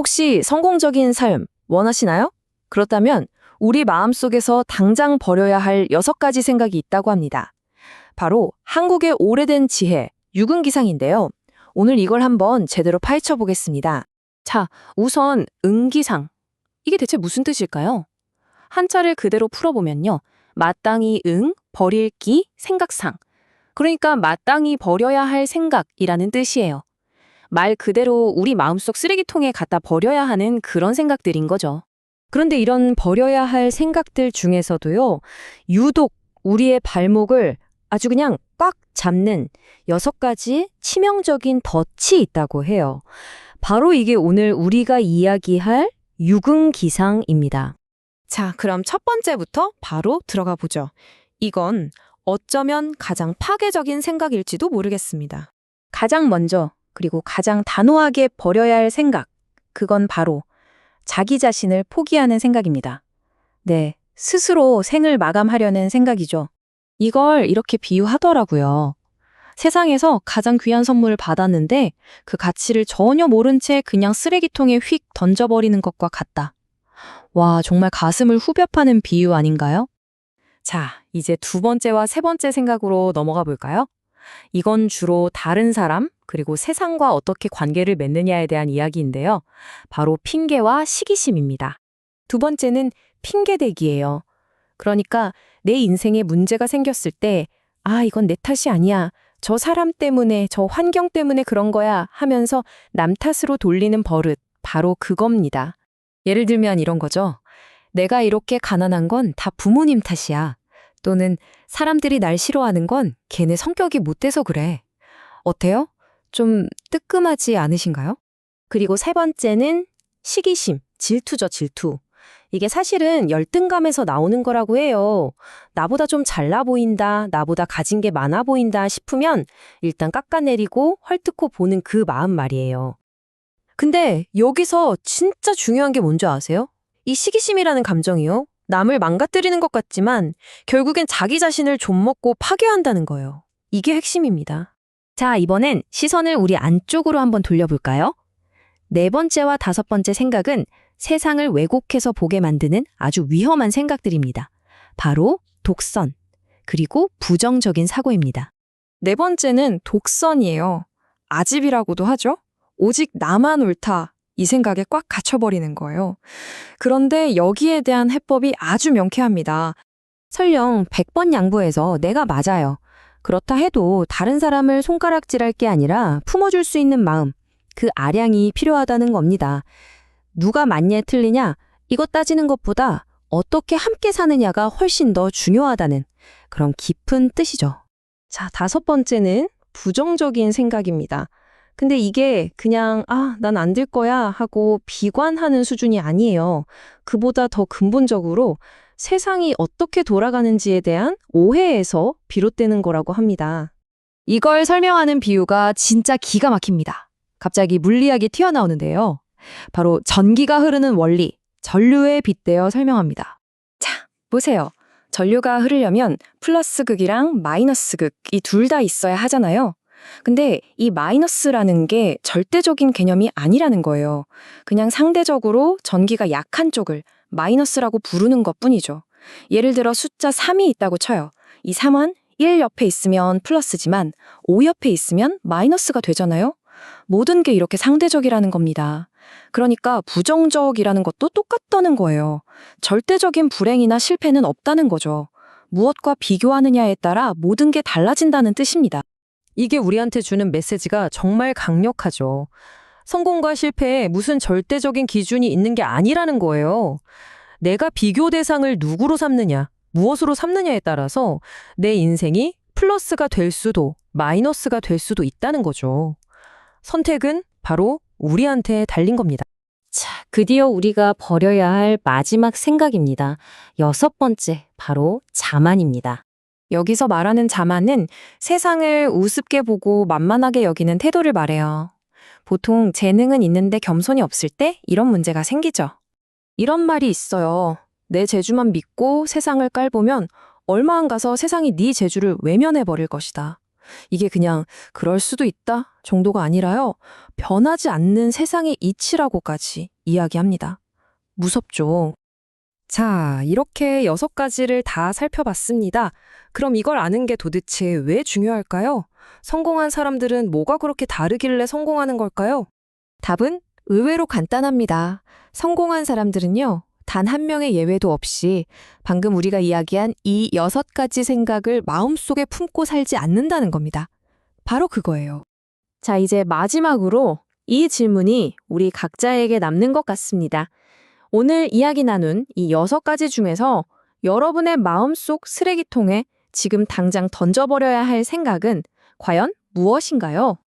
혹시 성공적인 삶 원하시나요? 그렇다면 우리 마음속에서 당장 버려야 할 여섯 가지 생각이 있다고 합니다. 바로 한국의 오래된 지혜, 유근기상인데요. 오늘 이걸 한번 제대로 파헤쳐 보겠습니다. 자, 우선 응기상. 이게 대체 무슨 뜻일까요? 한자를 그대로 풀어보면요. 마땅히 응, 버릴 기, 생각상. 그러니까 마땅히 버려야 할 생각이라는 뜻이에요. 말 그대로 우리 마음속 쓰레기통에 갖다 버려야 하는 그런 생각들인 거죠. 그런데 이런 버려야 할 생각들 중에서도요, 유독 우리의 발목을 아주 그냥 꽉 잡는 여섯 가지 치명적인 덫이 있다고 해요. 바로 이게 오늘 우리가 이야기할 유근기상입니다. 자, 그럼 첫 번째부터 바로 들어가 보죠. 이건 어쩌면 가장 파괴적인 생각일지도 모르겠습니다. 가장 먼저, 그리고 가장 단호하게 버려야 할 생각, 그건 바로 자기 자신을 포기하는 생각입니다. 네, 스스로 생을 마감하려는 생각이죠. 이걸 이렇게 비유하더라고요. 세상에서 가장 귀한 선물을 받았는데 그 가치를 전혀 모른 채 그냥 쓰레기통에 휙 던져버리는 것과 같다. 와, 정말 가슴을 후벼 파는 비유 아닌가요? 자, 이제 두 번째와 세 번째 생각으로 넘어가 볼까요? 이건 주로 다른 사람, 그리고 세상과 어떻게 관계를 맺느냐에 대한 이야기인데요. 바로 핑계와 시기심입니다. 두 번째는 핑계대기예요. 그러니까 내 인생에 문제가 생겼을 때, 아, 이건 내 탓이 아니야. 저 사람 때문에, 저 환경 때문에 그런 거야 하면서 남 탓으로 돌리는 버릇, 바로 그겁니다. 예를 들면 이런 거죠. 내가 이렇게 가난한 건 다 부모님 탓이야. 또는 사람들이 날 싫어하는 건 걔네 성격이 못 돼서 그래. 어때요? 좀 뜨끔하지 않으신가요? 그리고 세 번째는 시기심, 질투죠, 질투. 이게 사실은 열등감에서 나오는 거라고 해요. 나보다 좀 잘나 보인다, 나보다 가진 게 많아 보인다 싶으면 일단 깎아내리고 헐뜯고 보는 그 마음 말이에요. 근데 여기서 진짜 중요한 게 뭔지 아세요? 이 시기심이라는 감정이요. 남을 망가뜨리는 것 같지만 결국엔 자기 자신을 좀먹고 파괴한다는 거예요. 이게 핵심입니다. 자, 이번엔 시선을 우리 안쪽으로 한번 돌려볼까요? 네 번째와 다섯 번째 생각은 세상을 왜곡해서 보게 만드는 아주 위험한 생각들입니다. 바로 독선, 그리고 부정적인 사고입니다. 네 번째는 독선이에요. 아집이라고도 하죠. 오직 나만 옳다. 이 생각에 꽉 갇혀버리는 거예요. 그런데 여기에 대한 해법이 아주 명쾌합니다. 설령 100번 양보해서 내가 맞아요. 그렇다 해도 다른 사람을 손가락질할 게 아니라 품어줄 수 있는 마음, 그 아량이 필요하다는 겁니다. 누가 맞냐 틀리냐 이것 따지는 것보다 어떻게 함께 사느냐가 훨씬 더 중요하다는 그런 깊은 뜻이죠. 자, 다섯 번째는 부정적인 생각입니다. 근데 이게 그냥 아, 난 안 될 거야 하고 비관하는 수준이 아니에요. 그보다 더 근본적으로 세상이 어떻게 돌아가는지에 대한 오해에서 비롯되는 거라고 합니다. 이걸 설명하는 비유가 진짜 기가 막힙니다. 갑자기 물리학이 튀어나오는데요. 바로 전기가 흐르는 원리, 전류에 빗대어 설명합니다. 자, 보세요. 전류가 흐르려면 플러스 극이랑 마이너스 극 이 둘 다 있어야 하잖아요. 근데 이 마이너스라는 게 절대적인 개념이 아니라는 거예요. 그냥 상대적으로 전기가 약한 쪽을 마이너스라고 부르는 것 뿐이죠. 예를 들어 숫자 3이 있다고 쳐요. 이 3은 1 옆에 있으면 플러스지만 5 옆에 있으면 마이너스가 되잖아요. 모든 게 이렇게 상대적이라는 겁니다. 그러니까 부정적이라는 것도 똑같다는 거예요. 절대적인 불행이나 실패는 없다는 거죠. 무엇과 비교하느냐에 따라 모든 게 달라진다는 뜻입니다. 이게 우리한테 주는 메시지가 정말 강력하죠. 성공과 실패에 무슨 절대적인 기준이 있는 게 아니라는 거예요. 내가 비교 대상을 누구로 삼느냐, 무엇으로 삼느냐에 따라서 내 인생이 플러스가 될 수도 마이너스가 될 수도 있다는 거죠. 선택은 바로 우리한테 달린 겁니다. 자, 드디어 우리가 버려야 할 마지막 생각입니다. 여섯 번째, 바로 자만입니다. 여기서 말하는 자만은 세상을 우습게 보고 만만하게 여기는 태도를 말해요. 보통 재능은 있는데 겸손이 없을 때 이런 문제가 생기죠. 이런 말이 있어요. 내 재주만 믿고 세상을 깔보면 얼마 안 가서 세상이 네 재주를 외면해 버릴 것이다. 이게 그냥 그럴 수도 있다 정도가 아니라요. 변하지 않는 세상의 이치라고까지 이야기합니다. 무섭죠. 자, 이렇게 여섯 가지를 다 살펴봤습니다. 그럼 이걸 아는 게 도대체 왜 중요할까요? 성공한 사람들은 뭐가 그렇게 다르길래 성공하는 걸까요? 답은 의외로 간단합니다. 성공한 사람들은요, 단 한 명의 예외도 없이 방금 우리가 이야기한 이 여섯 가지 생각을 마음속에 품고 살지 않는다는 겁니다. 바로 그거예요. 자, 이제 마지막으로 이 질문이 우리 각자에게 남는 것 같습니다. 오늘 이야기 나눈 이 여섯 가지 중에서 여러분의 마음속 쓰레기통에 지금 당장 던져버려야 할 생각은 과연 무엇인가요?